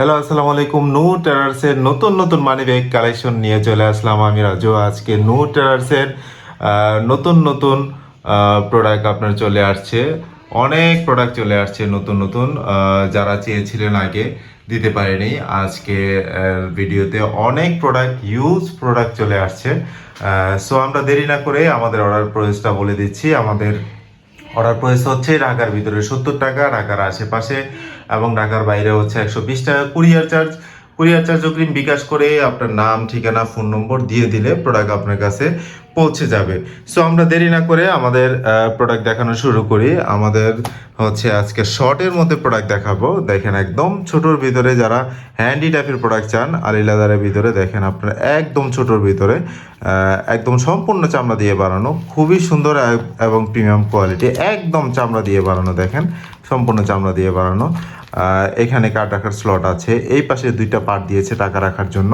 Hello আসসালামু আলাইকুম নূ টেরার্সের নতুন নতুন মানি ব্যাগ কালেকশন নিয়ে চলে আসলাম আমি রাজু। আজকে নূ টেরার্সের নতুন নতুন প্রোডাক্ট আপনার চলে আসছে। অনেক প্রোডাক্ট চলে আসছে নতুন নতুন যারা চেয়েছিলেন আগে দিতে পারেনি। আজকে ভিডিওতে অনেক প্রোডাক্ট ইউজ প্রোডাক্ট চলে আসছে। সো আমরা দেরি না করে আমাদের অর্ডার প্রসেসটা বলে দিচ্ছি। আমাদের অর্ডার প্রাইস হচ্ছে ঢাকার ভিতরে সত্তর টাকা, ঢাকার আশেপাশে, এবং ঢাকার বাইরে হচ্ছে একশো বিশ টাকা। কুরিয়ার চার্জ কুরিয়ার চার্জ অগ্রিম বিকাশ করে আপনার নাম, ঠিকানা ফোন নম্বর দিয়ে দিলে প্রোডাক্ট আপনার কাছে পৌঁছে যাবে। সো আমরা দেরি না করে আমাদের প্রোডাক্ট দেখানো শুরু করি। আমাদের হচ্ছে আজকে শর্টের মধ্যে প্রোডাক্ট দেখাবো। দেখেন একদম ছোটোর ভিতরে যারা হ্যান্ডি টাইপের প্রোডাক্ট চান আলিলাদারের ভিতরে দেখেন আপনার একদম ছোটোর ভিতরে একদম সম্পূর্ণ চামড়া দিয়ে বানানো, খুবই সুন্দর এবং প্রিমিয়াম কোয়ালিটি একদম চামড়া দিয়ে বানানো দেখেন, সম্পূর্ণ চামড়া দিয়ে বানানো। এখানে কার্ড রাখার স্লট আছে। এই পাশে দুইটা পার্ট দিয়েছে টাকা রাখার জন্য।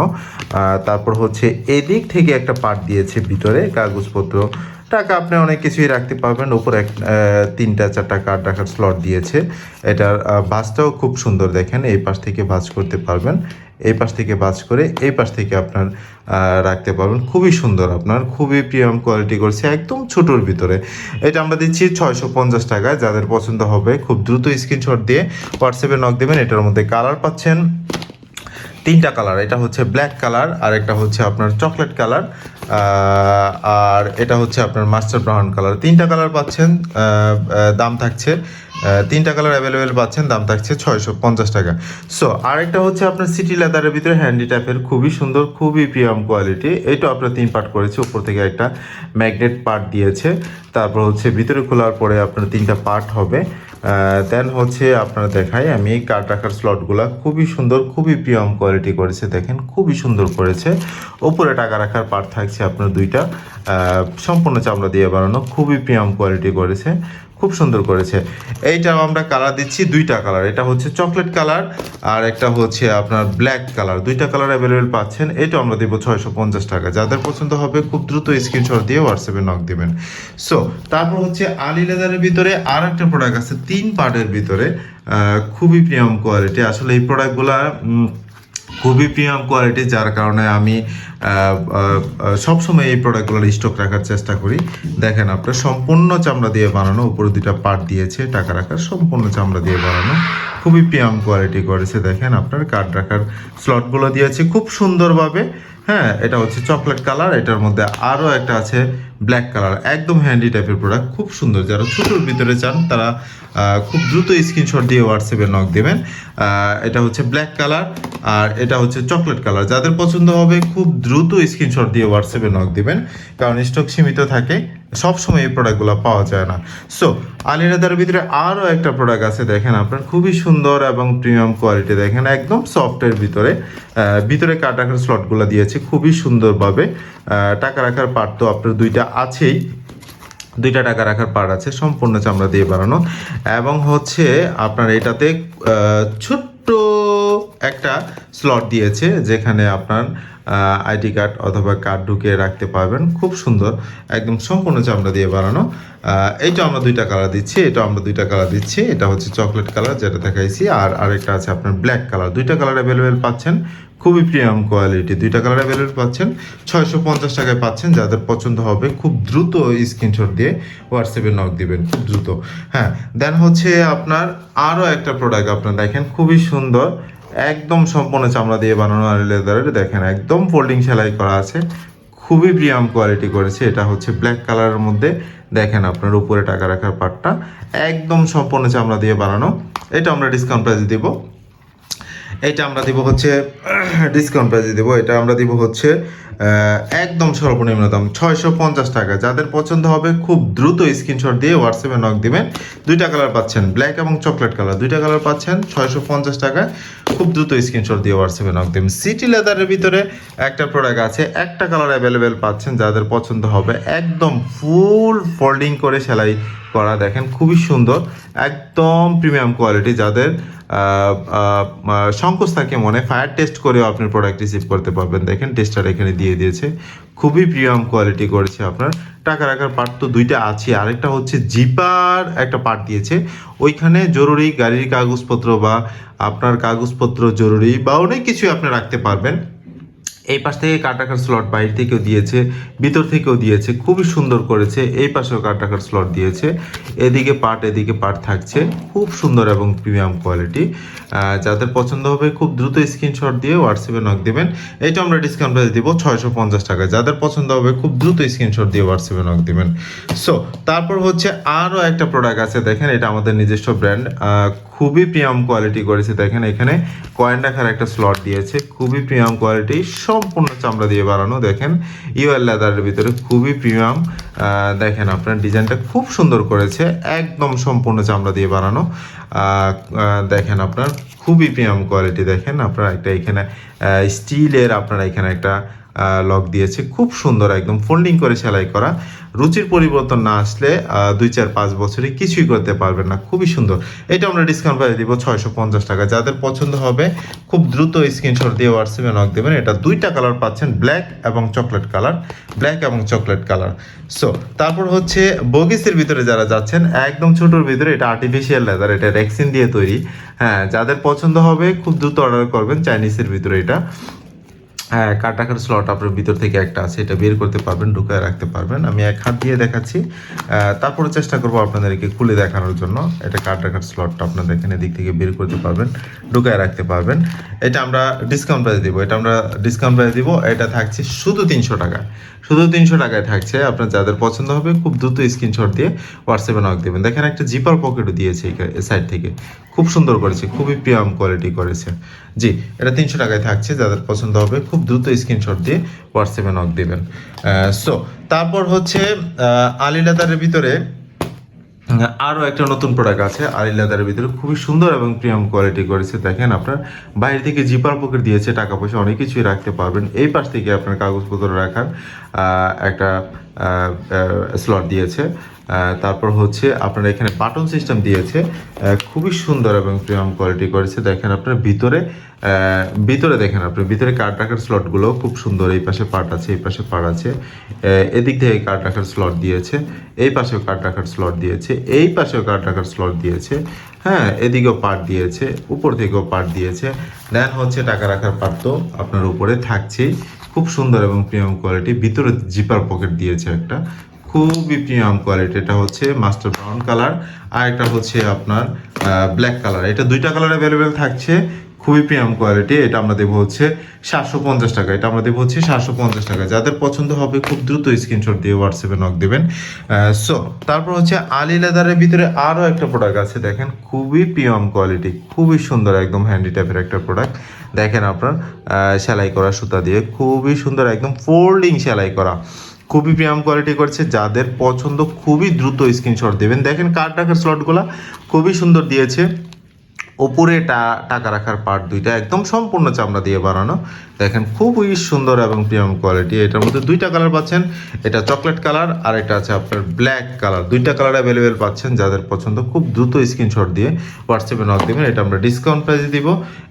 তারপর হচ্ছে এদিক থেকে একটা পার্ট দিয়েছে ভিতরে। কাগজপত্র। টাকা আপনি অনেক কিছুই রাখতে পারবেন। উপরে এক- তিনটা, চারটা কার্ড রাখার স্লট দিয়েছে। এটার বাসটাও খুব সুন্দর দেখেন। এই পাশ থেকে বাস করতে পারবেন। এই পাশ থেকে বাস করে এই পাশ থেকে আপনার রাখতে পারবেন। খুবই সুন্দর আপনার। খুবই প্রিমিয়াম কোয়ালিটি করছে একদম ছোটোর ভিতরে। এটা আমরা দিচ্ছি ছয়শো পঞ্চাশ টাকায়। যাদের পছন্দ হবে খুব দ্রুত স্ক্রিনশট দিয়ে হোয়াটসঅ্যাপে নক দেবেন। এটার মধ্যে কালার পাচ্ছেন তিনটা কালার এটা হচ্ছে ব্ল্যাক কালার আর একটা হচ্ছে আপনার চকলেট কালার আর এটা হচ্ছে আপনার মাস্টার ব্রাউন কালার। তিনটা কালার পাচ্ছেন দাম থাকছে তিনটা কালার অ্যাভেলেবেল পাচ্ছেন, দাম থাকছে ছয়শো পঞ্চাশ টাকা। সো আরেকটা হচ্ছে আপনার সিটি লেদারের ভিতরে হ্যান্ডি টাইপের খুবই সুন্দর, খুবই প্রিয়াম কোয়ালিটি এইটা আপনার তিন পার্ট করেছে, উপর থেকে একটা ম্যাগনেট পার্ট দিয়েছে। তারপর হচ্ছে ভিতরে খোলার পরে আপনার তিনটা পার্ট হবে। দেন হচ্ছে আপনারা দেখাই আমি কার্ড রাখার স্লটগুলো খুবই সুন্দর, খুবই প্রিয়ম কোয়ালিটি করেছে, দেখেন, খুবই সুন্দর করেছে। ওপরে টাকা রাখার পার্ট থাকছে আপনার দুইটা। সম্পূর্ণ চামড়া দিয়ে বানানো, খুবই প্রিয়ম কোয়ালিটি করেছে, খুব সুন্দর করেছে। এইটাও আমরা কালার দিচ্ছি দুইটা কালার এটা হচ্ছে চকলেট কালার আর একটা হচ্ছে আপনার ব্ল্যাক কালার দুইটা কালার অ্যাভেলেবেল পাচ্ছেন এটা আমরা দেবো ছয়শো পঞ্চাশ টাকা। যাদের পছন্দ হবে খুব দ্রুত স্ক্রিনশট দিয়ে হোয়াটসঅ্যাপে নক দেবেন। সো তারপর হচ্ছে আলি লেদারের ভিতরে আর একটা প্রোডাক্ট আছে, তিন পার্টের ভিতরে খুবই প্রিয়াম কোয়ালিটি আসলে এই প্রোডাক্টগুলা খুবই প্রিমিয়াম কোয়ালিটি যার কারণে আমি সবসময় এই প্রোডাক্টগুলোর স্টক রাখার চেষ্টা করি। দেখেন আপনার সম্পূর্ণ চামড়া দিয়ে বানানো, উপরে দুইটা পার্ট দিয়েছে, টাকা রাখার সম্পূর্ণ চামড়া দিয়ে বানানো। খুবই প্রিমিয়াম কোয়ালিটি করেছে, দেখেন আপনার কার্ড রাখার স্লটগুলো দিয়েছে খুব সুন্দরভাবে। হ্যাঁ এটা হচ্ছে চকলেট কালার এটার মধ্যে আরও একটা আছে ব্ল্যাক কালার একদম হ্যান্ডি টাইপের প্রোডাক্ট খুব সুন্দর। যারা ছোটোর ভিতরে চান, তারা খুব দ্রুত স্ক্রিনশট দিয়ে হোয়াটসঅ্যাপে নক দেবেন। এটা হচ্ছে ব্ল্যাক কালার আর এটা হচ্ছে চকলেট কালার যাদের পছন্দ হবে, খুব দ্রুত স্ক্রিনশট দিয়ে হোয়াটসঅ্যাপে নক দিবেন, কারণ স্টক সীমিত থাকে, সবসময় এই প্রোডাক্টগুলো পাওয়া যায় না। সো আলিরাদার ভিতরে আরও একটা প্রোডাক্ট আছে, দেখেন আপনার, খুবই সুন্দর এবং প্রিমিয়াম কোয়ালিটি দেখেন একদম সফটের ভিতরে। ভিতরে কাট রাখার স্লটগুলো দিয়েছে, খুবই সুন্দরভাবে। টাকা রাখার পার্ট তো আপনার দুইটা আছেই। দুইটা টাকা রাখার পার্ট আছে, সম্পূর্ণ চামড়া দিয়ে বানানো। এবং হচ্ছে আপনার এটাতে ছোট্ট একটা স্লট দিয়েছে, যেখানে আপনার আইডি কার্ড অথবা কার্ড ঢুকিয়ে রাখতে পারবেন। খুব সুন্দর। একদম সম্পূর্ণ চামড়া দিয়ে বানানো এইটা আমরা দুইটা কালার দিচ্ছি, এটা আমরা দুইটা কালার দিচ্ছি, এটা হচ্ছে চকলেট কালার যেটা দেখাইছি, আর আরেকটা আছে আপনার ব্ল্যাক কালার দুইটা কালার অ্যাভেলেবেল পাচ্ছেন, খুবই প্রিমিয়াম কোয়ালিটি দুইটা কালার অ্যাভেলেবেল পাচ্ছেন, ছয়শো পঞ্চাশ টাকায় পাচ্ছেন, যাদের পছন্দ হবে খুব দ্রুত স্ক্রিনশট দিয়ে হোয়াটসঅ্যাপে নক দিবেন, খুব দ্রুত। হ্যাঁ দেন হচ্ছে আপনার আরও একটা প্রোডাক্ট আপনার দেখেন, খুবই সুন্দর। একদম সম্পূর্ণ চামড়া দিয়ে বানানো আর লেদারের, দেখেন একদম ফোল্ডিং সেলাই করা আছে। খুবই প্রিয়াম কোয়ালিটি করেছে, এটা হচ্ছে ব্ল্যাক কালারের মধ্যে। দেখেন আপনার উপরে টাকা রাখার পাটটা একদম সম্পূর্ণ চামড়া দিয়ে বানানো। এটা আমরা ডিসকাউন্ট প্রাইস দিব। এটা আমরা দিব হচ্ছে ডিসকাউন্ট প্রাইসে দেবো। এটা আমরা দিব হচ্ছে একদম সর্বনিম্ন দাম, ছয়শো পঞ্চাশ টাকা। যাদের পছন্দ হবে, খুব দ্রুত স্ক্রিনশট দিয়ে হোয়াটসঅ্যাপে নক দিবেন। দুইটা কালার পাচ্ছেন ব্ল্যাক এবং চকলেট কালার দুইটা কালার পাচ্ছেন, ছয়শো পঞ্চাশ টাকায় খুব দ্রুত স্ক্রিনশট দিয়ে হোয়াটসঅ্যাপে নক দেবেন। সিটি লেদারের ভিতরে একটা প্রোডাক্ট আছে, একটা কালার অ্যাভেলেবেল পাচ্ছেন, যাদের পছন্দ হবে। একদম ফুল ফোল্ডিং করে সেলাই করা, দেখেন খুবই সুন্দর। একদম প্রিমিয়াম কোয়ালিটি যাদের সংকোচ থাকে মনে ফায়ার টেস্ট করেও আপনার প্রোডাক্ট রিসিভ করতে পারবেন। দেখেন টেস্টার এখানে দিয়ে দিয়েছে। খুবই প্রিমিয়াম কোয়ালিটি করেছে আপনার। টাকা রাখার পার্ট তো দুইটা আছে আরেকটা হচ্ছে জিপার একটা পার্ট দিয়েছে। ওইখানে জরুরি গাড়ির কাগজপত্র বা আপনার কাগজপত্র জরুরি বা অনেক কিছুই আপনি রাখতে পারবেন। এই পাশ থেকে কাট রাখার স্লট বাইরে থেকেও দিয়েছে, ভিতর থেকেও দিয়েছে, খুবই সুন্দর করেছে, এই পাশেও কাট রাখার স্লট দিয়েছে, এদিকে পার্ট এদিকে পার্ট থাকছে, খুব সুন্দর এবং প্রিমিয়াম কোয়ালিটি যাদের পছন্দ হবে খুব দ্রুত স্ক্রিনশট দিয়ে হোয়াটসঅ্যাপে নক দেবেন। এটা আমরা ডিসকাউন্ট প্রাইস দেবো ছয়শো পঞ্চাশ টাকা। যাদের পছন্দ হবে খুব দ্রুত স্ক্রিনশট দিয়ে হোয়াটসঅ্যাপে নক দেবেন। সো তারপর হচ্ছে আরও একটা প্রোডাক্ট আছে, দেখেন এটা আমাদের নিজস্ব ব্র্যান্ড খুবই প্রিমিয়াম কোয়ালিটি করেছে, দেখেন এখানে কয়েন রাখার একটা স্লট দিয়েছে, খুবই প্রিমিয়াম কোয়ালিটি সম্পূর্ণ চামড়া দিয়ে বানানো, দেখেন। ইউএল লেদারের ভিতরে খুবই প্রিমিয়াম দেখেন আপনার ডিজাইনটা খুব সুন্দর করেছে, একদম সম্পূর্ণ চামড়া দিয়ে বানানো। দেখেন আপনার খুবই প্রিমিয়াম কোয়ালিটি দেখেন আপনার একটা এখানে স্টিলের আপনার এখানে একটা লক দিয়েছে। খুব সুন্দর একদম ফোল্ডিং করে সেলাই করা। রুচির পরিবর্তন না আসলে দুই চার পাঁচ বছরে কিছুই করতে পারবেন না। খুবই সুন্দর। এটা আমরা ডিসকাউন্ট প্রাইস দিব ছয়শো পঞ্চাশ টাকা। যাদের পছন্দ হবে, খুব দ্রুত স্ক্রিনশট দিয়ে হোয়াটসঅ্যাপে নক দেবেন। এটা দুইটা কালার পাচ্ছেন ব্ল্যাক এবং চকলেট কালার ব্ল্যাক এবং চকলেট কালার সো তারপর হচ্ছে বগিসের ভিতরে যারা যাচ্ছেন, একদম ছোটোর ভিতরে এটা আর্টিফিশিয়াল লেদার এটা রেক্সিন দিয়ে তৈরি। হ্যাঁ যাদের পছন্দ হবে, খুব দ্রুত অর্ডার করবেন চাইনিজের ভিতরে এটা। হ্যাঁ কাট স্লট আপনার ভিতর থেকে একটা আছে, এটা বের করতে পারবেন, ঢুকায় রাখতে পারবেন। আমি এক হাত দিয়ে দেখাচ্ছি। তারপরে চেষ্টা করব আপনাদেরকে খুলে দেখানোর জন্য। এটা কাট স্লটটা আপনাদের এখানে দিক থেকে বের করতে পারবেন, ঢুকায় রাখতে পারবেন। এটা আমরা ডিসকাউন্ট প্রাইস দিব। এটা আমরা ডিসকাউন্ট প্রাইস দিব। এটা থাকছে শুধু তিনশো টাকা। শুধু তিনশো টাকায় থাকছে। আপনার যাদের পছন্দ হবে, খুব দ্রুত স্ক্রিনশট দিয়ে হোয়াটসঅ্যাপে নক দেবেন। দেখেন একটা জিপার পকেটও দিয়েছে এই সাইড থেকে। খুব সুন্দর করেছে, খুবই প্রিয়াম কোয়ালিটি করেছে। জি, এটা তিনশো টাকায় থাকছে, যাদের পছন্দ হবে, খুব দ্রুত স্ক্রিনশট দিয়ে হোয়াটসঅ্যাপে নক দেবেন। সো তারপর হচ্ছে আলী লেদারের ভিতরে আরও একটা নতুন প্রোডাক্ট আছে, আলি লেদারের ভিতরে খুবই সুন্দর এবং প্রিমিয়াম কোয়ালিটি করেছে। দেখেন আপনার, বাইরে থেকে জিপার পকেট দিয়েছে, টাকা পয়সা অনেক কিছুই রাখতে পারবেন। এই পাশ থেকে আপনার কাগজপত্র রাখার একটা স্লট দিয়েছে। তারপর হচ্ছে আপনার এখানে বাটন সিস্টেম দিয়েছে খুবই সুন্দর এবং প্রিমিয়াম কোয়ালিটি করেছে। দেখেন আপনার ভিতরে ভিতরে দেখেন আপনি, ভিতরে কার্ড রাখার স্লটগুলো খুব সুন্দর, এই পাশে পার্ট আছে, এই পাশে পার্ট আছে। এদিক থেকে কার্ড রাখার স্লট দিয়েছে, এই পাশেও কার্ড রাখার স্লট দিয়েছে, এই পাশেও কার্ড রাখার স্লট দিয়েছে। হ্যাঁ এদিকেও পার্ট দিয়েছে, উপর থেকেও পার্ট দিয়েছে। দেন হচ্ছে টাকা রাখার পার্ট তো আপনার উপরে থাকছেই। খুব সুন্দর এবং প্রিমিয়াম কোয়ালিটি ভিতরে জিপার পকেট দিয়েছে একটা। খুবই প্রিমিয়াম কোয়ালিটি এটা হচ্ছে মাস্টার ব্রাউন কালার আর একটা হচ্ছে আপনার ব্ল্যাক কালার এটা দুইটা কালার অ্যাভেলেবেল থাকছে, খুবই প্রিমিয়াম কোয়ালিটি এটা আমরা দেবো হচ্ছে সাতশো পঞ্চাশ টাকা। এটা আমরা দেবো হচ্ছে সাতশো পঞ্চাশ টাকা। যাদের পছন্দ হবে খুব দ্রুত স্ক্রিনশট দিয়ে হোয়াটসঅ্যাপে নক দেবেন। সো তারপর হচ্ছে আলি লেদারের ভিতরে আরও একটা প্রোডাক্ট আছে, দেখেন, খুবই প্রিমিয়াম কোয়ালিটি খুবই সুন্দর, একদম হ্যান্ডি টাইপের একটা প্রোডাক্ট দেখেন আপনার সেলাই করা সুতা দিয়ে, খুবই সুন্দর, একদম ফোল্ডিং সেলাই করা। খুবই প্রিমিয়াম কোয়ালিটি করছে, যাদের পছন্দ খুবই দ্রুত স্ক্রিনশট দেবেন। দেখেন কার্ড রাখার স্লটগুলো খুবই সুন্দর দিয়েছে। ওপরে টাকা রাখার পার্ট দুইটা একদম সম্পূর্ণ চামড়া দিয়ে বানানো। দেখেন খুবই সুন্দর এবং প্রিমিয়াম কোয়ালিটি এটার মধ্যে দুইটা কালার পাচ্ছেন, এটা চকলেট কালার আর এটা আছে আপনার ব্ল্যাক কালার দুইটা কালার অ্যাভেলেবেল পাচ্ছেন যাদের পছন্দ খুব দ্রুত স্ক্রিনশট দিয়ে হোয়াটসঅ্যাপে নক দেবেন। এটা আমরা ডিসকাউন্ট প্রাইসে দিব।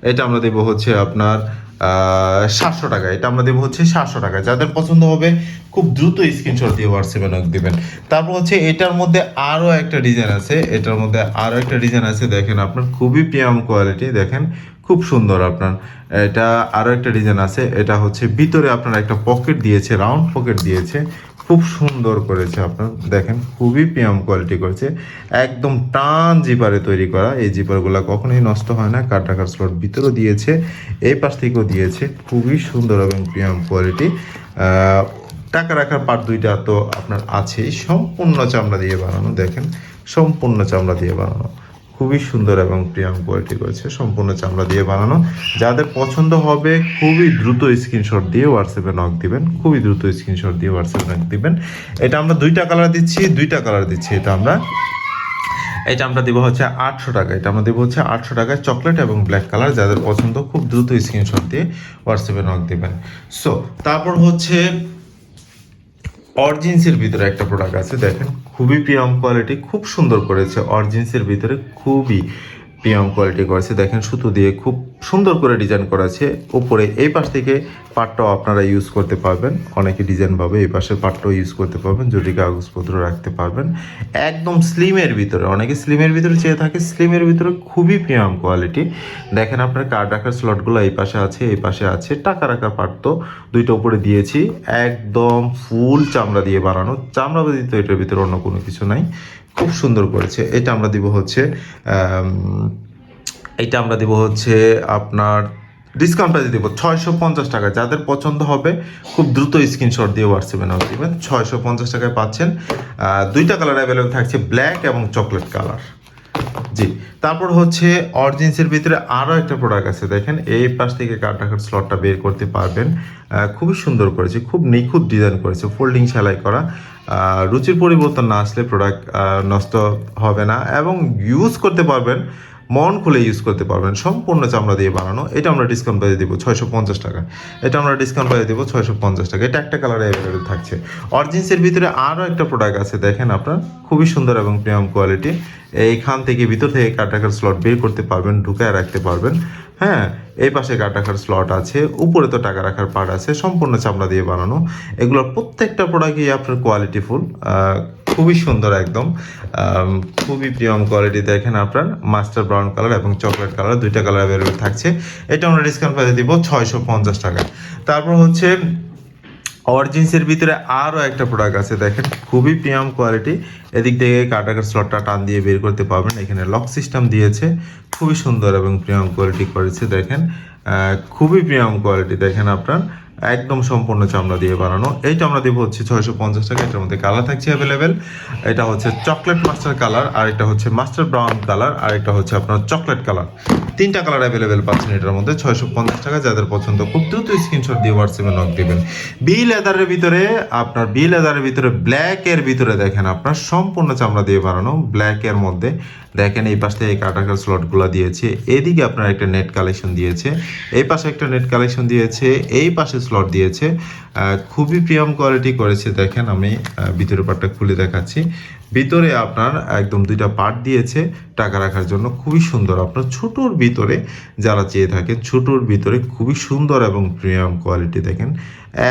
এটা আমরা দেবো হচ্ছে আপনার সাতশো টাকা। এটা আমরা দেবো হচ্ছে সাতশো টাকা। যাদের পছন্দ হবে খুব দ্রুত স্ক্রিনশট দিয়ে হোয়াটসঅ্যাপে নক দিবেন। তারপর হচ্ছে এটার মধ্যে আরও একটা ডিজাইন আছে। এটার মধ্যে আরও একটা ডিজাইন আছে। দেখেন আপনার খুবই প্রিয়াম কোয়ালিটি দেখেন খুব সুন্দর আপনার। এটা আরও একটা ডিজাইন আছে। এটা হচ্ছে ভিতরে আপনার একটা পকেট দিয়েছে রাউন্ড পকেট দিয়েছে। খুব সুন্দর করেছে আপনার। দেখেন খুবই প্রিয়াম কোয়ালিটি করেছে। একদম টান জিপারে তৈরি করা। এই জিপারগুলো কখনোই নষ্ট হয় না। কাট রাখার স্লট ভিতরেও দিয়েছে, এই পাশ থেকেও দিয়েছে। খুবই সুন্দর এবং প্রিয়াম কোয়ালিটি টাকা রাখার পার্ট দুইটা তো আপনার আছেই। সম্পূর্ণ চামড়া দিয়ে বানানো, দেখেন, সম্পূর্ণ চামড়া দিয়ে বানানো। খুবই সুন্দর এবং প্রিয়াম কোয়ালিটি করেছে, সম্পূর্ণ চামড়া দিয়ে বানানো। যাদের পছন্দ হবে, খুবই দ্রুত স্ক্রিনশট দিয়ে হোয়াটসঅ্যাপে নক দিবেন। খুবই দ্রুত স্ক্রিনশট দিয়ে হোয়াটসঅ্যাপে নক দিবেন। এটা আমরা দুইটা কালার দিচ্ছি, দুইটা কালার দিচ্ছি এটা আমরা। এটা আমরা দেবো হচ্ছে আটশো টাকা। এটা আমরা দেবো হচ্ছে আটশো টাকায় চকলেট এবং ব্ল্যাক কালার যাদের পছন্দ, খুব দ্রুত স্ক্রিনশট দিয়ে হোয়াটসঅ্যাপে নক দেবেন। সো তারপর হচ্ছে অরজিন্সের ভিতরে একটা প্রোডাক্ট আছে, দেখেন, খুবই প্রিয়াম কোয়ালিটি খুব সুন্দর করেছে। অরজিন্সের ভিতরে খুবই প্রিয়াম কোয়ালিটি করেছে। দেখেন সুতো দিয়ে খুব সুন্দর করে ডিজাইন করা আছে উপরে এই পাশ থেকে পাটটাও আপনারা ইউজ করতে পারবেন। অনেকে ডিজাইন পাবে এই পাশের পাটটাও ইউজ করতে পারবেন। যদি কাগজপত্র রাখতে পারবেন। একদম স্লিমের ভিতরে। অনেকে স্লিমের ভিতরে চেয়ে থাকে স্লিমের ভিতরে খুবই প্রিয়াম কোয়ালিটি। দেখেন আপনার কার্ড রাখার স্লটগুলো এই পাশে আছে, এই পাশে আছে। টাকা রাখার পাট তো দুইটা উপরে দিয়েছি। একদম ফুল চামড়া দিয়ে বানানো। চামড়া ব্যতীত এটার ভিতরে অন্য কোনো কিছু নাই। খুব সুন্দর করেছে। এটা আমরা দিব হচ্ছে এটা আমরা দিব হচ্ছে আপনার ডিসকাউন্ট প্রাইসে দিব ছয়শো পঞ্চাশ টাকা। যাদের পছন্দ হবে, খুব দ্রুত স্ক্রিনশট দিয়ে হোয়াটসঅ্যাপে নাও দিবেন ছয়শো পঞ্চাশ টাকায় পাচ্ছেন দুইটা কালার অ্যাভেলেবেল থাকছে ব্ল্যাক এবং চকলেট কালার জি, তারপর হচ্ছে অরিজিন্সের ভিতরে আরও একটা প্রোডাক্ট আছে, দেখেন, এই পাশ থেকে কার্ড রাখার স্লটটা বের করতে পারবেন। খুবই সুন্দর করেছে, খুব নিখুঁত ডিজাইন করেছে ফোল্ডিং সেলাই করা। রুচির পরিবর্তন না আসলে প্রোডাক্ট নষ্ট হবে না এবং ইউজ করতে পারবেন, মন খুলে ইউজ করতে পারবেন, সম্পূর্ণ চামড়া দিয়ে বানানো। এটা আমরা ডিসকাউন্ট প্রাইসে দেবো ছয়শো পঞ্চাশ টাকা। এটা আমরা ডিসকাউন্ট প্রাইসে দেবো ছয়শো পঞ্চাশ টাকা। এটা একটা কালারে অ্যাভেলেবেল থাকছে। অরিজিন্সের ভিতরে আরও একটা প্রোডাক্ট আছে, দেখেন আপনার। খুবই সুন্দর এবং প্রিমিয়াম কোয়ালিটি এইখান থেকে ভিতর থেকে কাটাকার স্লট বের করতে পারবেন, ঢুকায় রাখতে পারবেন। হ্যাঁ এই পাশে কাট রাখার স্লট আছে, উপরে তো টাকা রাখার পার্ট আছে, সম্পূর্ণ চামড়া দিয়ে বানানো। এগুলোর প্রত্যেকটা প্রোডাক্টই আপনার কোয়ালিটিফুল খুবই সুন্দর একদম। খুবই প্রিয়ম কোয়ালিটি দেখেন আপনার মাস্টার ব্রাউন কালার এবং চকলেট কালার দুইটা কালার অ্যাভেলেবেল থাকছে। এটা আমরা ডিসকাউন্ট প্রাইসে দিব ছয়শো পঞ্চাশ টাকা। তারপর হচ্ছে অরিজিন্সের ভিতরে আরও একটা প্রোডাক্ট আছে, দেখেন, খুবই প্রিয়াম কোয়ালিটি এদিক থেকে কাটাকার স্লটটা টান দিয়ে বের করতে পারবেন। এখানে লক সিস্টেম দিয়েছে। খুবই সুন্দর এবং প্রিয়াম কোয়ালিটি করেছে, দেখেন। খুবই প্রিয়াম কোয়ালিটি, দেখেন আপনার। একদম সম্পূর্ণ চামড়া দিয়ে বানানো। এইটা আমরা দেবো হচ্ছে ছয়শো পঞ্চাশ টাকা, এটার মধ্যে কালার থাকছে অ্যাভেলেবেল এটা হচ্ছে চকলেট মাস্টার কালার আর এটা হচ্ছে মাস্টার ব্রাউন কালার আর এটা হচ্ছে আপনার চকলেট কালার তিনটা কালার অ্যাভেলেবেল পাচ্ছেন এটার মধ্যে, ছয়শো পঞ্চাশ টাকা। যাদের পছন্দ, খুব দ্রুত স্ক্রিনশট দিয়ে হোয়াটসঅ্যাপে নক দেবেন। বি লেদারের ভিতরে, আপনার বি লেদারের ভিতরে ব্ল্যাক এর ভিতরে দেখেন আপনার সম্পূর্ণ চামড়া দিয়ে বানানো ব্ল্যাক এর মধ্যে। দেখেন এই পাশে এই কাটাকার স্লটগুলো দিয়েছে। এদিকে আপনার একটা নেট কালেকশন দিয়েছে। এই পাশে একটা নেট কালেকশন দিয়েছে। এই পাশে স্লট দিয়েছে। খুবই প্রিয়ম কোয়ালিটি করেছে। দেখেন আমি ভিতরের পার্টটা খুলে দেখাচ্ছি। ভিতরে আপনার একদম দুইটা পার্ট দিয়েছে, টাকা রাখার জন্য খুবই সুন্দর। আপনার ছোটোর ভিতরে যারা চেয়ে থাকেন, ছোটোর ভিতরে খুবই সুন্দর এবং প্রিমিয়াম কোয়ালিটি দেখেন।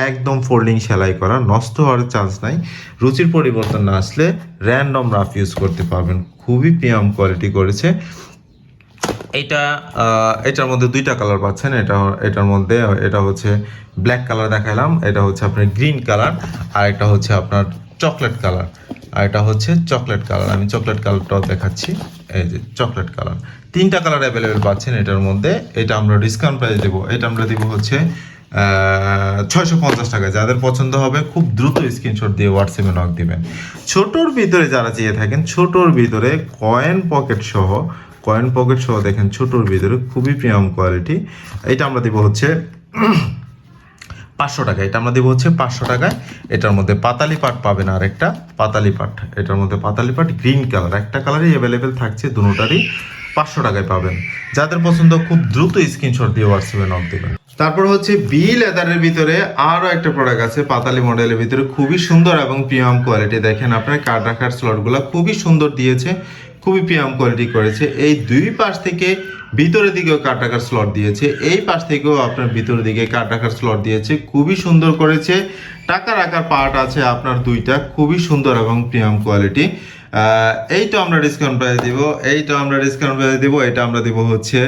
একদম ফোল্ডিং সেলাই করা, নষ্ট হওয়ার চান্স নাই। রুচির পরিবর্তন না আসলে র্যান্ডম রাফ ইউজ করতে পারবেন। খুবই প্রিমিয়াম কোয়ালিটি করেছে। এটা এটার মধ্যে দুইটা কালার পাচ্ছেন। এটা, এটার মধ্যে, এটা হচ্ছে ব্ল্যাক কালার দেখালাম। এটা হচ্ছে আপনার গ্রিন কালার আর এটা হচ্ছে আপনার চকলেট কালার আর এটা হচ্ছে চকলেট কালার। আমি চকলেট কালারটাও দেখাচ্ছি। এই যে চকলেট কালার। তিনটা কালার অ্যাভেলেবেল পাচ্ছেন এটার মধ্যে। এটা আমরা ডিসকাউন্ট প্রাইস দেবো। এটা আমরা দেবো হচ্ছে ছয়শো পঞ্চাশ টাকা যাদের পছন্দ হবে, খুব দ্রুত স্ক্রিনশট দিয়ে হোয়াটসঅ্যাপে নক দিবেন। ছোটোর ভিতরে যারা চেয়ে থাকেন, ছোটোর ভিতরে কয়েন পকেট সহ কয়েন পকেট সহ দেখেন ছোটোর ভিতরে খুবই প্রিমিয়াম কোয়ালিটি এটা আমরা দেবো হচ্ছে পাঁচশো টাকা, এটা আমরা দেবো হচ্ছে পাঁচশো টাকায়। এটার মধ্যে পাতালি পাট পাবেন আর একটা পাতালি পাট। এটার মধ্যে পাতালি পাট, গ্রিন কালার, একটা কালারই অ্যাভেলেবেল থাকছে, দুটারই পাঁচশো টাকায় পাবেন। যাদের পছন্দ, খুব দ্রুত স্ক্রিনশট দিয়ে হোয়াটসঅ্যাপে নক দেবেন। তারপর হচ্ছে বি লেদারের ভিতরে আরও একটা প্রোডাক্ট আছে, পাতালি মডেলের ভিতরে। খুবই সুন্দর এবং প্রিমিয়াম কোয়ালিটি দেখেন আপনার কার্ড রাখার স্লটগুলো খুবই সুন্দর দিয়েছে, খুবই প্রিমিয়াম কোয়ালিটি করেছে। এই দুই পাশ থেকে ভিতরের দিকেও কাট রাখার স্লট দিয়েছে, এই পাশ থেকেও আপনার ভিতরের দিকে কাট রাখার স্লট দিয়েছে, খুবই সুন্দর করেছে। টাকা রাখার পার্ট আছে আপনার দুইটা, খুবই সুন্দর এবং প্রিয়াম কোয়ালিটি এইটা আমরা ডিসকাউন্ট প্রাইস দিব, এইটা আমরা ডিসকাউন্ট প্রাইস দিব, এটা আমরা দিব হচ্ছে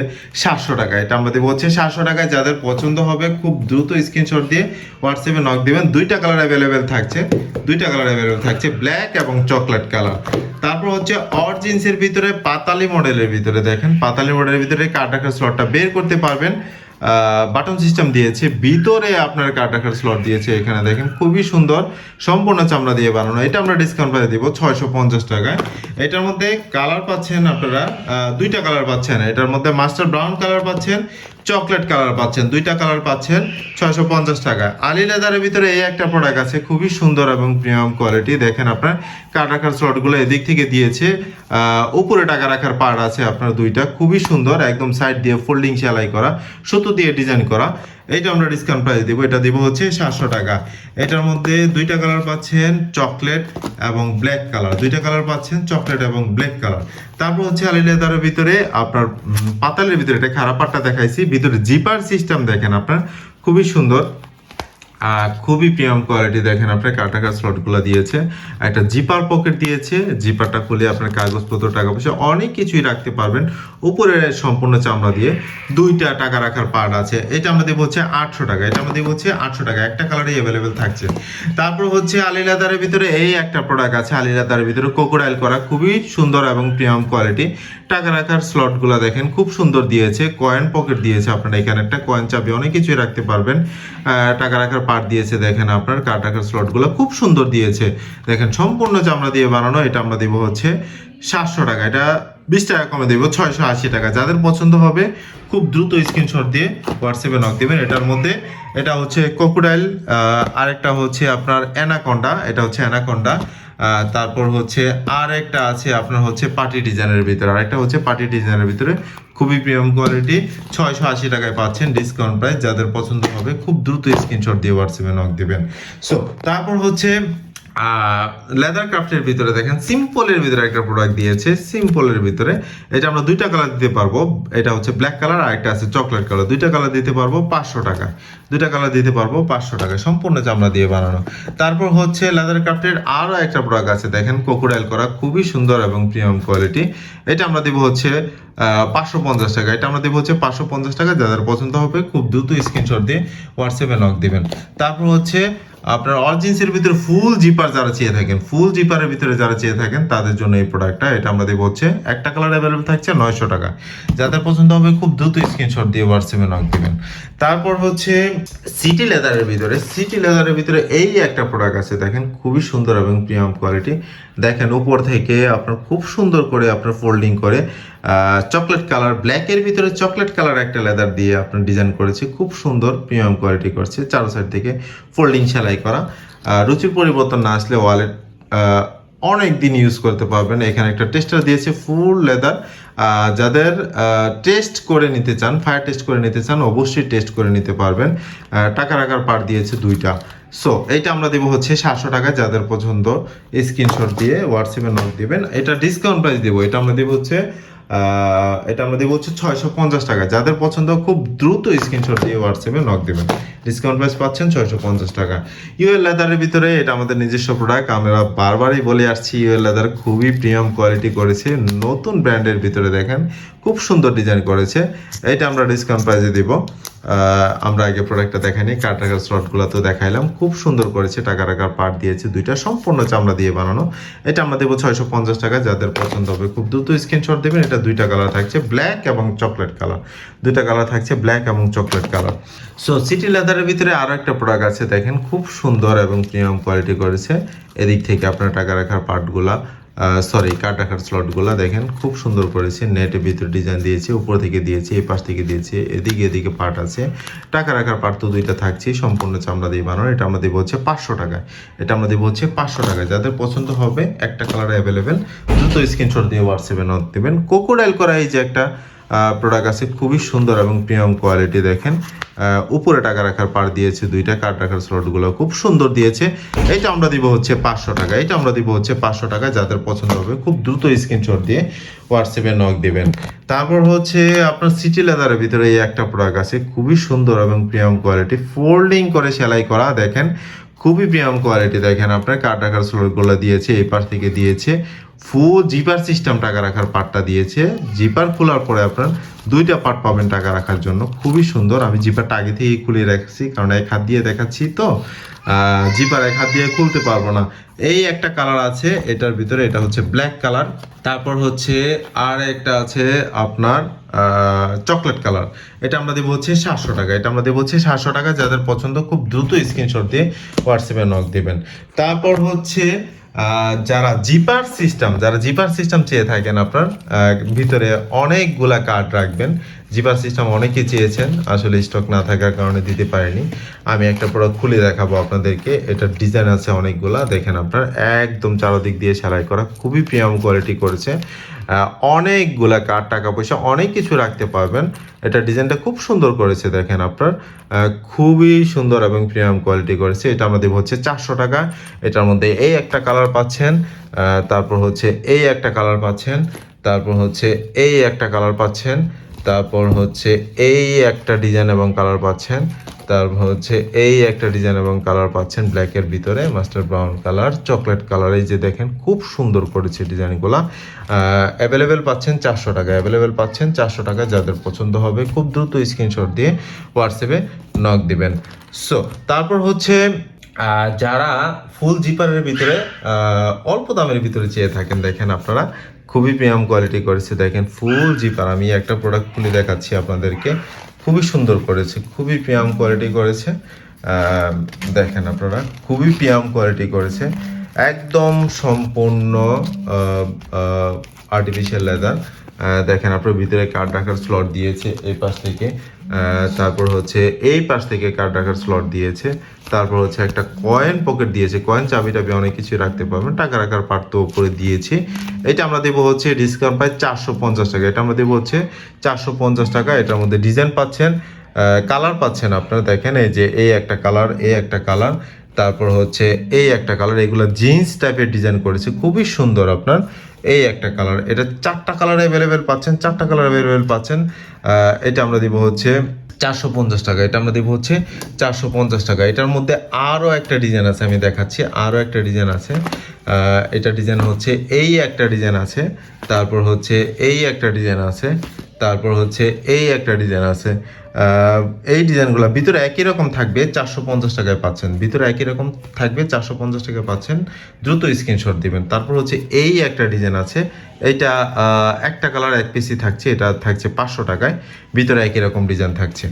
সাতশো টাকা। এটা আমরা দিব হচ্ছে সাতশো টাকায়। যাদের পছন্দ হবে, খুব দ্রুত স্ক্রিনশট দিয়ে হোয়াটসঅ্যাপে নক দিবেন। দুইটা কালার অ্যাভেলেবেল থাকছে। দুইটা কালার অ্যাভেলেবেল থাকছে ব্ল্যাক এবং চকলেট কালার তারপর হচ্ছে অরজিন্সের ভিতরে পাতালি মডেলের ভিতরে দেখেন। পাতালি মডেলের ভিতরে রাখার স্লটটা বের করতে পারবেন। বাটন সিস্টেম দিয়েছে, ভিতরে আপনার কার্ড রাখার স্লট দিয়েছে এখানে, দেখেন, খুবই সুন্দর, সম্পূর্ণ চামড়া দিয়ে বানানো। এটা আমরা ডিসকাউন্ট পাই দিব ছয়শো পঞ্চাশ টাকায়। এটার মধ্যে কালার পাচ্ছেন আপনারা দুইটা কালার পাচ্ছেন। এটার মধ্যে মাস্টার ব্রাউন কালার পাচ্ছেন চকলেট কালার পাচ্ছেন, দুইটা কালার পাচ্ছেন, ছয়শো পঞ্চাশ টাকা। আলি লেদারের ভিতরে এই একটা প্রোডাক্ট আছে, খুবই সুন্দর এবং প্রিমিয়াম কোয়ালিটি দেখেন আপনার, কাটাকার রাখার এদিক থেকে দিয়েছে। উপরে টাকা রাখার পার্ট আছে আপনার দুইটা, খুবই সুন্দর, একদম সাইড দিয়ে ফোল্ডিং সেলাই করা, সুতো দিয়ে ডিজাইন করা। এইটা আমরা ডিসকাউন্ট প্রাইস দিব, এটা দিব হচ্ছে সাতশো টাকা। এটার মধ্যে দুইটা কালার পাচ্ছেন চকলেট এবং ব্ল্যাক কালার দুইটা কালার পাচ্ছেন চকলেট এবং ব্ল্যাক কালার তারপর হচ্ছে আলি লেদারের ভিতরে আপনার পাতালের ভিতরে, এটা খারাপ পাটটা দেখাইছি, ভিতরে জিপার সিস্টেম দেখেন আপনার, খুবই সুন্দর। খুবই প্রিমিয়াম কোয়ালিটি দেখেন আপনার কাটাকার স্লটগুলো দিয়েছে। একটা জিপার পকেট দিয়েছে, জিপারটা খুলে আপনার কাগজপত্র, টাকা পয়সা, অনেক কিছুই রাখতে পারবেন। উপরে সম্পূর্ণ চামড়া দিয়ে দুইটা টাকা রাখার পার্ট আছে। এটা আমরা দেবো হচ্ছে আটশো টাকা। এটা আমরা দেবো হচ্ছে আটশো টাকা। একটা কালারই অ্যাভেলেবেল থাকছে। তারপর হচ্ছে আলিলাদারের ভিতরে এই একটা প্রোডাক্ট আছে। আলিলাদারের ভিতরে কোকোডাইল করা। খুবই সুন্দর এবং প্রিমিয়াম কোয়ালিটি টাকা রাখার স্লটগুলো দেখেন, খুব সুন্দর দিয়েছে। কয়েন পকেট দিয়েছে আপনারা এখানে। একটা কয়েন চাবি, অনেক কিছুই রাখতে পারবেন। টাকা রাখার পার্ট দিয়েছে, দেখেন আপনার, কার টাকার স্লটগুলো খুব সুন্দর দিয়েছে। দেখেন, সম্পূর্ণ চামড়া দিয়ে বানানো, এটা আমরা দেবো হচ্ছে সাতশো টাকা। এটা বিশ টাকা কমে দেবো, ছয়শো আশি টাকা। যাদের পছন্দ হবে, খুব দ্রুত স্ক্রিনশট দিয়ে হোয়াটসঅ্যাপে নক দেবেন। এটার মধ্যে, এটা হচ্ছে কোকোডাইল আরেকটা হচ্ছে আপনার অ্যানাকন্ডা এটা হচ্ছে অ্যানাকন্ডা তারপর হচ্ছে আর একটা আছে আপনার হচ্ছে পার্টি ডিজাইনের ভিতরে। আরেকটা হচ্ছে পার্টি ডিজাইনের ভিতরে। খুবই প্রিমিয়াম কোয়ালিটি ছয়শো আশি টাকায় পাচ্ছেন ডিসকাউন্ট প্রাইস যাদের পছন্দ হবে, খুব দ্রুত স্ক্রিনশট দিয়ে হোয়াটসঅ্যাপে নক দেবেন। সো তারপর হচ্ছে লেদার ক্রাফটের ভিতরে দেখেন সিম্পলের ভিতরে একটা প্রোডাক্ট দিয়েছে সিম্পলের ভিতরে। এটা আমরা দুইটা কালার দিতে পারব। এটা হচ্ছে ব্ল্যাক কালার আর একটা আছে চকলেট কালার দুইটা কালার দিতে পারব পাঁচশো টাকা। দুইটা কালার দিতে পারব পাঁচশো টাকা। সম্পূর্ণ চামড়া দিয়ে বানানো। তারপর হচ্ছে লেদার ক্রাফটের আরও একটা প্রোডাক্ট আছে। দেখেন কোকোডাইল করা খুবই সুন্দর এবং প্রিমিয়াম কোয়ালিটি এটা আমরা দেবো হচ্ছে পাঁচশো পঞ্চাশ টাকা। এটা আমরা দেবো হচ্ছে পাঁচশো পঞ্চাশ টাকা। যাদের পছন্দ হবে, খুব দ্রুত স্ক্রিনশট দিয়ে হোয়াটসঅ্যাপে নক দিবেন। তারপর হচ্ছে আপনার অরিজিন্সের ভিতরে ফুল জিপার যারা চেয়ে থাকেন ফুল জিপারের ভিতরে যারা চেয়ে থাকেন, তাদের জন্য এই প্রোডাক্টটা এটা আমরা দেবো হচ্ছে একটা কালার অ্যাভেলেবেল থাকছে নয়শো টাকা। যাদের পছন্দ হবে খুব দ্রুত স্ক্রিনশট দিয়ে হোয়াটসঅ্যাপে নক দেবেন। তারপর হচ্ছে সিটি লেদারের ভিতরে সিটি লেদারের ভিতরে এই একটা প্রোডাক্ট আছে, দেখেন খুবই সুন্দর এবং প্রিমিয়াম কোয়ালিটি দেখেন, উপর থেকে আপনার খুব সুন্দর করে আপনার ফোল্ডিং করে চকলেট কালার ব্ল্যাকের ভিতরে চকলেট কালার একটা লেদার দিয়ে আপনার ডিজাইন করেছে। খুব সুন্দর প্রিমিয়াম কোয়ালিটি করছে, চারো সাইড থেকে ফোল্ডিং সেলাই করা। রুচির পরিবর্তন না আসলে ওয়ালেট অনেক দিন ইউজ করতে পারবেন। এখানে একটা টেস্টার দিয়েছে ফুল লেদার যাদের টেস্ট করে নিতে চান ফায়ার টেস্ট করে নিতে চান, অবশ্যই টেস্ট করে নিতে পারবেন। টাকা রাখার পার দিয়েছে দুইটা। সো এইটা আমরা দেবো হচ্ছে সাতশো টাকা যাদের পছন্দ। স্ক্রিনশট দিয়ে হোয়াটসঅ্যাপে নোট দিবেন। এটা ডিসকাউন্ট প্রাইস দেবো। এটা আমরা দেবো হচ্ছে এটা আমরা দেবো হচ্ছে ছয়শো পঞ্চাশ টাকা। যাদের পছন্দ, খুব দ্রুত স্ক্রিনশট দিয়ে হোয়াটসঅ্যাপে নক দেবেন। ডিসকাউন্ট প্রাইস পাচ্ছেন ছয়শো পঞ্চাশ টাকা। ইউএল লেদারের ভিতরে এটা আমাদের নিজস্ব প্রোডাক্ট আমরা বারবারই বলে আসছি ইউএল লেদার খুবই প্রিমিয়াম কোয়ালিটি করেছে। নতুন ব্র্যান্ডের ভিতরে দেখেন, খুব সুন্দর ডিজাইন করেছে। এটা আমরা ডিসকাউন্ট প্রাইসে দিব। আমরা আগে প্রোডাক্টটা দেখাইনি কার টাকার স্লটগুলো তো দেখাইলাম। খুব সুন্দর করেছে টাকা টাকার পার্ট দিয়েছে, দুইটা সম্পূর্ণ চামড়া দিয়ে বানানো। এটা আমরা দেবো ছয়শো পঞ্চাশ টাকা, যাদের পছন্দ হবে খুব দ্রুত স্ক্রিনশট দেবেন। এটা দুইটা কালার থাকছে ব্ল্যাক এবং চকলেট কালার দুইটা কালার থাকছে ব্ল্যাক এবং চকলেট কালার সো সিটি লেদারের ভিতরে আরও একটা প্রোডাক্ট আছে, দেখেন, খুব সুন্দর এবং প্রিমিয়াম কোয়ালিটি করেছে। এদিক থেকে আপনার টাকা রাখার পার্টগুলা সরি কাঠ রাখার স্লটগুলো দেখেন, খুব সুন্দর করেছে নেটের ভিতরে ডিজাইন দিয়েছে, উপর থেকে দিয়েছে, এই পাশ থেকে দিয়েছে, এদিকে এদিকে পার্ট আছে। টাকা রাখার পার্ট তো দুইটা থাকছে সম্পূর্ণ চামড়া দিয়ে বানানো, এটা আমরা দেবো হচ্ছে পাঁচশো টাকায়। এটা আমরা দেবো হচ্ছে পাঁচশো টাকায়। যাদের পছন্দ হবে, একটা কালার অ্যাভেলেবেল দ্রুত স্ক্রিনশট দিয়ে হোয়াটসঅ্যাপে নট দেবেন। কোকোডাইল করা এই যে একটা প্রোডাক্ট আছে, খুবই সুন্দর এবং প্রিমিয়াম কোয়ালিটি দেখেন। উপরে টাকা রাখার পার দিয়েছে দুইটা কার রাখার স্লটগুলো খুব সুন্দর দিয়েছে। এটা আমরা দিব হচ্ছে পাঁচশো টাকা, এটা আমরা দিব হচ্ছে পাঁচশো টাকা, যাদের পছন্দ হবে খুব দ্রুত স্ক্রিনশট দিয়ে হোয়াটসঅ্যাপে নক দিবেন। তারপর হচ্ছে আপনার সিটি লেদারের ভিতরে এই একটা প্রোডাক্ট আছে, খুবই সুন্দর এবং প্রিমিয়াম কোয়ালিটি ফোল্ডিং করে সেলাই করা, দেখেন খুবই প্রিমিয়াম কোয়ালিটি দেখেন আপনার কার রাখার স্লোরগুলো দিয়েছে, এই পাশ থেকে দিয়েছে। ফু জিপার সিস্টেম টাকা রাখার পার্টটা দিয়েছে। জিপার খোলার পরে আপনার দুইটা পার্ট পাবেন টাকা রাখার জন্য। খুবই সুন্দর। আমি জিপারটা আগে থেকেই খুলে রাখছি, কারণ এক হাত দিয়ে দেখাচ্ছি তো। জিপার এক হাত দিয়ে খুলতে পারব না। এই একটা কালার আছে, এটার ভিতরে এটা হচ্ছে ব্ল্যাক কালার তারপর হচ্ছে আর একটা আছে আপনার চকলেট কালার এটা আমরা দেবো হচ্ছে সাতশো টাকা। এটা আমরা দেবো হচ্ছে সাতশো টাকা। যাদের পছন্দ, খুব দ্রুত স্ক্রিনশট দিয়ে হোয়াটসঅ্যাপে নক দেবেন। তারপর হচ্ছে যারা জিপার সিস্টেম যারা জিপার সিস্টেম চেয়ে থাকেন আপনার ভিতরে অনেকগুলা কার্ড রাখবেন। জিপার সিস্টেম অনেকে চেয়েছেন, আসলে স্টক না থাকার কারণে দিতে পারিনি। আমি একটা প্রোডাক্ট খুলে দেখাবো আপনাদেরকে, এটার ডিজাইন আছে অনেকগুলা। দেখেন আপনার একদম চারদিক দিয়ে সেলাই করা, খুবই প্রিমিয়াম কোয়ালিটি করেছে। অনেকগুলা কার টাকা পয়সা, অনেক কিছু রাখতে পারবেন। এটা ডিজাইনটা খুব সুন্দর করেছে, দেখেন আপনার। খুবই সুন্দর এবং প্রিমিয়াম কোয়ালিটি করেছে। এটা আমাদের হচ্ছে চারশো টাকা। এটার মধ্যে এই একটা কালার পাচ্ছেন তারপর হচ্ছে এই একটা কালার পাচ্ছেন, তারপর হচ্ছে এই একটা কালার পাচ্ছেন। তারপর হচ্ছে এই একটা ডিজাইন এবং কালার পাচ্ছেন। তারপর হচ্ছে এই একটা ডিজাইন এবং কালার পাচ্ছেন ব্ল্যাকের ভিতরে master brown colour chocolate colour এই যে দেখেন খুব সুন্দর করেছে ডিজাইনগুলো অ্যাভেলেবেল পাচ্ছেন চারশো টাকা। অ্যাভেলেবেল পাচ্ছেন চারশো টাকা, যাদের পছন্দ হবে খুব দ্রুত স্ক্রিনশট দিয়ে হোয়াটসঅ্যাপে নক দিবেন। সো তারপর হচ্ছে যারা ফুল জিপারের ভিতরে অল্প দামের ভিতরে চেয়ে থাকেন, দেখেন আপনারা। খুবই প্রিয়াম কোয়ালিটি করেছে। দেখেন ফুল জিপার আমি একটা প্রোডাক্ট খুলে দেখাচ্ছি আপনাদেরকে। খুবই সুন্দর করেছে, খুবই প্রিয়াম কোয়ালিটি করেছে। দেখেন আপনারা, খুবই প্রিয়াম কোয়ালিটি করেছে। একদম সম্পূর্ণ আর্টিফিশিয়াল লেদার দেখেন আপনার ভিতরে কার্ড রাখার স্লট দিয়েছে এই পাশ থেকে। তারপর হচ্ছে এই পাশ থেকে কার্ড রাখার স্লট দিয়েছে। তারপর হচ্ছে একটা কয়েন পকেট দিয়েছে। কয়েন চাবি টাবি অনেক কিছু রাখতে পারবেন। টাকা রাখার পার্ট তো উপরে দিয়েছে। এটা আমরা দেবো হচ্ছে ডিসকাউন্ট পাই চারশো পঞ্চাশ টাকা। এটা আমরা দেবো হচ্ছে চারশো পঞ্চাশ টাকা। এটার মধ্যে ডিজাইন পাচ্ছেন কালার পাচ্ছেন আপনারা। দেখেন এই যে এই একটা কালার এই একটা কালার তারপর হচ্ছে এই একটা কালার এগুলো জিন্স টাইপের ডিজাইন করেছে। খুবই সুন্দর আপনার। এই একটা কালার এটা চারটা কালার অ্যাভেলেবেল পাচ্ছেন, চারটা কালার অ্যাভেলেবেল পাচ্ছেন। এটা আমরা দিব হচ্ছে চারশো পঞ্চাশ টাকা। এটা আমরা দেবো হচ্ছে চারশো পঞ্চাশ টাকা। এটার মধ্যে আরও একটা ডিজাইন আছে, আমি দেখাচ্ছি। আরও একটা ডিজাইন আছে। এটা ডিজাইন হচ্ছে এই একটা ডিজাইন আছে। তারপর হচ্ছে এই একটা ডিজাইন আছে। তারপর হচ্ছে এই একটা ডিজাইন আছে। এই ডিজাইনগুলো ভিতরে একই রকম থাকবে চারশো পঞ্চাশ টাকায় পাচ্ছেন। ভিতরে একই রকম থাকবে চারশো পঞ্চাশ টাকায় পাচ্ছেন। দ্রুত স্ক্রিনশট দিবেন। তারপর হচ্ছে এই একটা ডিজাইন আছে এইটা একটা কালার এক পিসি থাকছে, এটা থাকছে পাঁচশো টাকায়। ভিতরে একই রকম ডিজাইন থাকছে।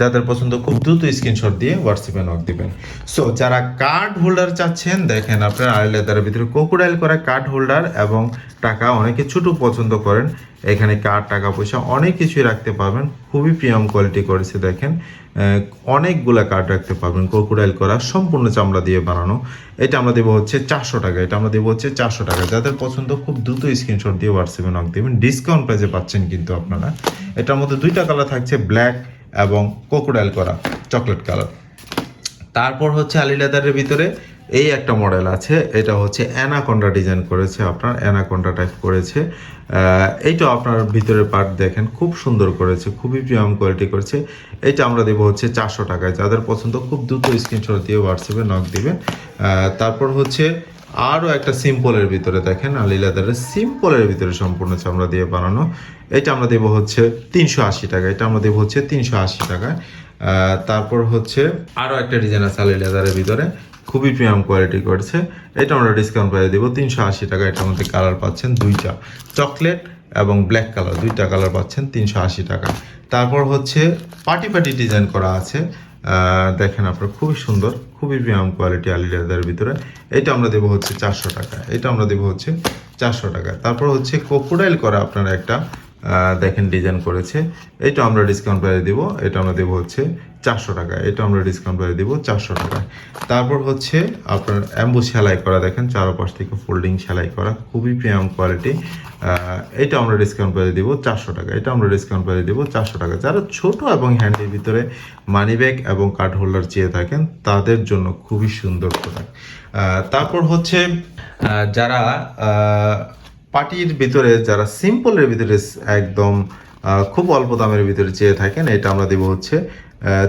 যাদের পছন্দ, খুব দ্রুত স্ক্রিনশট দিয়ে হোয়াটসঅ্যাপে নক দিবেন। সো যারা কার্ড হোল্ডার চাচ্ছেন, দেখেন আপনার আড়াই লেদারের ভিতরে কোকোডাইল করা কার্ড হোল্ডার এবং টাকা অনেকে ছোট পছন্দ করেন, এখানে কার্ড টাকা পয়সা অনেক কিছুই রাখতে পারবেন। খুবই প্রিমিয়াম কোয়ালিটি করেছে, দেখেন। অনেকগুলা কার্ড রাখতে পারবেন ক্রোকোডাইল করা, সম্পূর্ণ চামড়া দিয়ে বানানো। এটা আমরা দেবো হচ্ছে চারশো টাকা, এটা আমরা দেবো হচ্ছে চারশো টাকা। যাদের পছন্দ, খুব দ্রুত স্ক্রিনশট দিয়ে হোয়াটসঅ্যাপে নক দেবেন। ডিসকাউন্ট প্রাইসে পাচ্ছেন কিন্তু আপনারা। এটার মধ্যে দুইটা কালার থাকছে ব্ল্যাক এবং ক্রোকোডাইল করা চকলেট কালার তারপর হচ্ছে আলি লেদারের ভিতরে এই একটা মডেল আছে, এটা হচ্ছে অ্যানাকন্ডা ডিজাইন করেছে আপনার অ্যানাকন্ডা টাইপ করেছে। এইটা আপনার ভিতরের পার্ট দেখেন, খুব সুন্দর করেছে, খুবই প্রিমিয়াম কোয়ালিটি করেছে। এইটা আমরা দেবো হচ্ছে চারশো টাকায়, যাদের পছন্দ খুব দ্রুত স্ক্রিনশট দিয়ে হোয়াটসঅ্যাপে নক দিবেন। তারপর হচ্ছে আরও একটা সিম্পলের ভিতরে দেখেন আলি লেদারের সিম্পলের ভিতরে সম্পূর্ণ চামড়া দিয়ে বানানো। এটা আমরা দেবো হচ্ছে তিনশো আশি টাকা, এটা আমরা দেবো হচ্ছে তিনশো আশি টাকায়। তারপর হচ্ছে আরও একটা ডিজাইন আছে আলি লেদারের ভিতরে। খুবই প্রিমিয়াম কোয়ালিটি করেছে। এটা আমরা ডিসকাউন্ট প্রাইসে দেবো। তিনশো আশি টাকা এটার মধ্যে কালার পাচ্ছেন দুইটা। চকলেট এবং ব্ল্যাক কালার দুইটা কালার পাচ্ছেন তিনশো আশি টাকা। তারপর হচ্ছে পার্টি পার্টি ডিজাইন করা আছে। দেখেন আপনার, খুবই সুন্দর, খুবই প্রিমিয়াম কোয়ালিটি আলি লেদারের ভিতরে। এটা আমরা দেবো হচ্ছে চারশো টাকা। এটা আমরা দেবো হচ্ছে চারশো টাকা। তারপর হচ্ছে কোকোডাইল করা আপনারা একটা দেখেন ডিজাইন করেছে। এটা আমরা ডিসকাউন্ট প্রাইসে দিব, এটা আমরা দেবো হচ্ছে চারশো টাকা। এটা আমরা ডিসকাউন্ট প্রাইসে দিব চারশো টাকায় তারপর হচ্ছে আপনার অ্যাম্বু সেলাই করা, দেখেন চারপাশ থেকে ফোল্ডিং সেলাই করা, খুবই প্রিমিয়াম কোয়ালিটি এটা আমরা ডিসকাউন্ট প্রাইসে দিব চারশো টাকা। এটা আমরা ডিসকাউন্ট প্রাইসে দিব চারশো টাকা। যারা ছোট এবং হ্যান্ডের ভিতরে মানি ব্যাগ এবং কার্ড হোল্ডার চেয়ে থাকেন, তাদের জন্য খুবই সুন্দর প্রোডাক্ট তারপর হচ্ছে যারা পার্টির ভিতরে যারা সিম্পলের ভিতরে একদম খুব অল্প দামের ভিতরে চেয়ে থাকেন, এটা আমরা দেবো হচ্ছে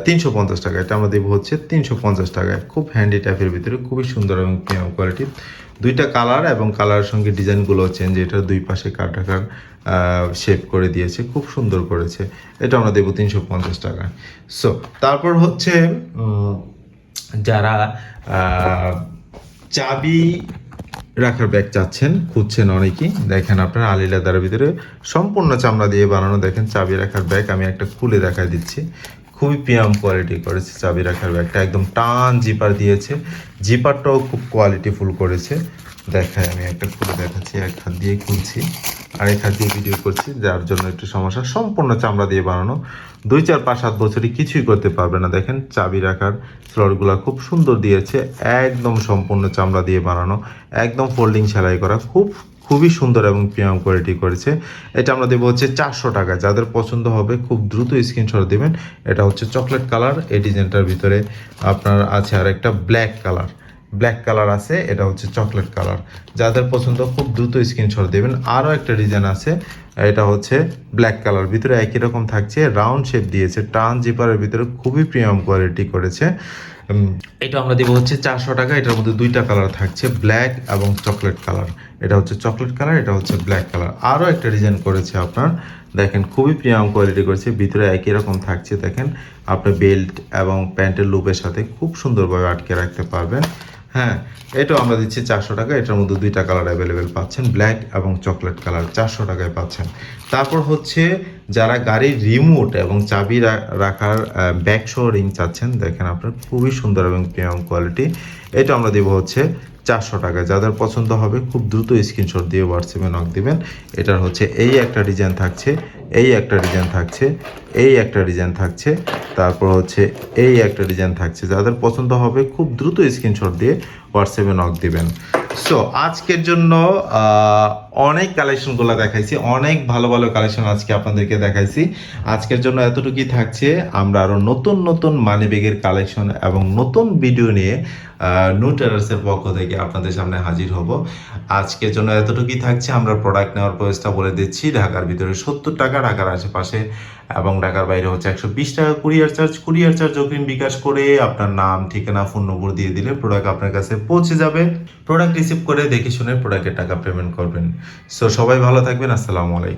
তিনশো পঞ্চাশ টাকা। এটা আমরা দেবো হচ্ছে তিনশো পঞ্চাশ টাকায়। খুব হ্যান্ডি টাইপের ভিতরে, খুবই সুন্দর এবং প্রিমিয়াম কোয়ালিটি দুইটা কালার এবং কালারের সঙ্গে ডিজাইনগুলো চেঞ্জ এটা দুই পাশে কাট ঢাকার শেপ করে দিয়েছে, খুব সুন্দর করেছে। এটা আমরা দেবো তিনশো পঞ্চাশ টাকা সো তারপর হচ্ছে যারা চাবি রাখার ব্যাগ চাচ্ছেন, খুঁজছেন অনেকেই। দেখেন আপনার আলি লেদারের ভিতরে সম্পূর্ণ চামড়া দিয়ে বানানো দেখেন, চাবি রাখার ব্যাগ আমি একটা খুলে দেখা দিচ্ছি। খুবই পিয়াম কোয়ালিটি করেছে চাবি রাখার ব্যাগটা একদম টান জিপার দিয়েছে। জিপারটাও খুব কোয়ালিটিফুল করেছে। দেখাই আমি একটা খুলে দেখাচ্ছি, এক হাত দিয়ে খুলছি আর এক হাত দিয়ে ভিডিও করছি, যার জন্য একটু সমস্যা। সম্পূর্ণ চামড়া দিয়ে বানানো। দুই চার পাঁচ সাত বছরই কিছুই করতে পারবে না। দেখেন, চাবি রাখার স্লটগুলো খুব সুন্দর দিয়েছে। একদম সম্পূর্ণ চামড়া দিয়ে বানানো। একদম ফোল্ডিং সেলাই করা। খুব, খুবই সুন্দর এবং প্রিমিয়াম কোয়ালিটি করেছে। এটা আমরা দেবো হচ্ছে চারশো টাকা। যাদের পছন্দ হবে, খুব দ্রুত স্ক্রিনশট দেবেন। এটা হচ্ছে চকলেট কালার এই ডিজাইনটার ভিতরে আপনার আছে আর একটা ব্ল্যাক কালার ব্ল্যাক কালার আছে, এটা হচ্ছে চকলেট কালার যাদের পছন্দ, খুব দ্রুত স্ক্রিনশট দেবেন। আরও একটা ডিজাইন আছে, এটা হচ্ছে ব্ল্যাক কালার ভিতরে একই রকম থাকছে রাউন্ড শেপ দিয়েছে। টান জিপারের ভিতরে খুবই প্রিমিয়াম কোয়ালিটি করেছে। এটা আমরা দিব হচ্ছে চারশো টাকা। এটার মধ্যে দুইটা কালার থাকছে ব্ল্যাক এবং চকলেট কালার এটা হচ্ছে চকলেট কালার এটা হচ্ছে ব্ল্যাক কালার আরও একটা ডিজাইন করেছে আপনার। দেখেন, খুবই প্রিমিয়াম কোয়ালিটি করেছে। ভিতরে একই রকম থাকছে, দেখেন। আপনার বেল্ট এবং প্যান্টের লুপের সাথে খুব সুন্দরভাবে আটকে রাখতে পারবেন। হ্যাঁ এটাও আমরা দিচ্ছি চারশো টাকা। এটার মধ্যে দুইটা কালার অ্যাভেলেবেল পাচ্ছেন ব্ল্যাক এবং চকলেট কালার, চারশো টাকায় পাচ্ছেন। তারপর হচ্ছে যারা গাড়ির রিমোট এবং চাবি রাখার ব্যাক শো রিং চাচ্ছেন, দেখেন আপনার খুবই সুন্দর এবং প্রিমিয়াম কোয়ালিটি এটা আমরা দেবো হচ্ছে চারশো টাকা। যাদের পছন্দ হবে, খুব দ্রুত স্ক্রিনশট দিয়ে হোয়াটসঅ্যাপে নক দেবেন। এটার হচ্ছে এই একটা ডিজাইন থাকছে, এই একটা ডিজাইন থাকছে, এই একটা ডিজাইন থাকছে, তারপর হচ্ছে এই একটা ডিজাইন থাকছে। যাদের পছন্দ হবে, খুব দ্রুত স্ক্রিনশট দিয়ে হোয়াটসঅ্যাপে নক দিবেন। সো আজকের জন্য অনেক কালেকশনগুলো দেখাইছি, অনেক ভালো ভালো কালেকশন আজকে আপনাদেরকে দেখাইছি। আজকের জন্য এতটুকুই থাকছে। আমরা আরও নতুন নতুন মানি ব্যাগের কালেকশন এবং নতুন ভিডিও নিয়ে নো টেরার্সের পক্ষ থেকে আপনাদের সামনে হাজির হব। আজকের জন্য এতটুকুই থাকছে। আমরা প্রোডাক্ট নেওয়ার প্রয়েসটা বলে দিচ্ছি। ঢাকার ভিতরে সত্তর টাকা, ঢাকার আশেপাশে এবং ঢাকার বাইরে হচ্ছে একশো বিশ টাকা কুরিয়ার চার্জ কুরিয়ার চার্জ অগ্রিম বিকাশ করে আপনার নাম, ঠিকানা ফোন নম্বর দিয়ে দিলে প্রোডাক্ট আপনার কাছে পৌঁছে যাবে। প্রোডাক্ট রিসিভ করে দেখে শুনে প্রোডাক্টের টাকা পেমেন্ট করবেন। সো সবাই ভালো থাকবেন। আসসালামু আলাইকুম।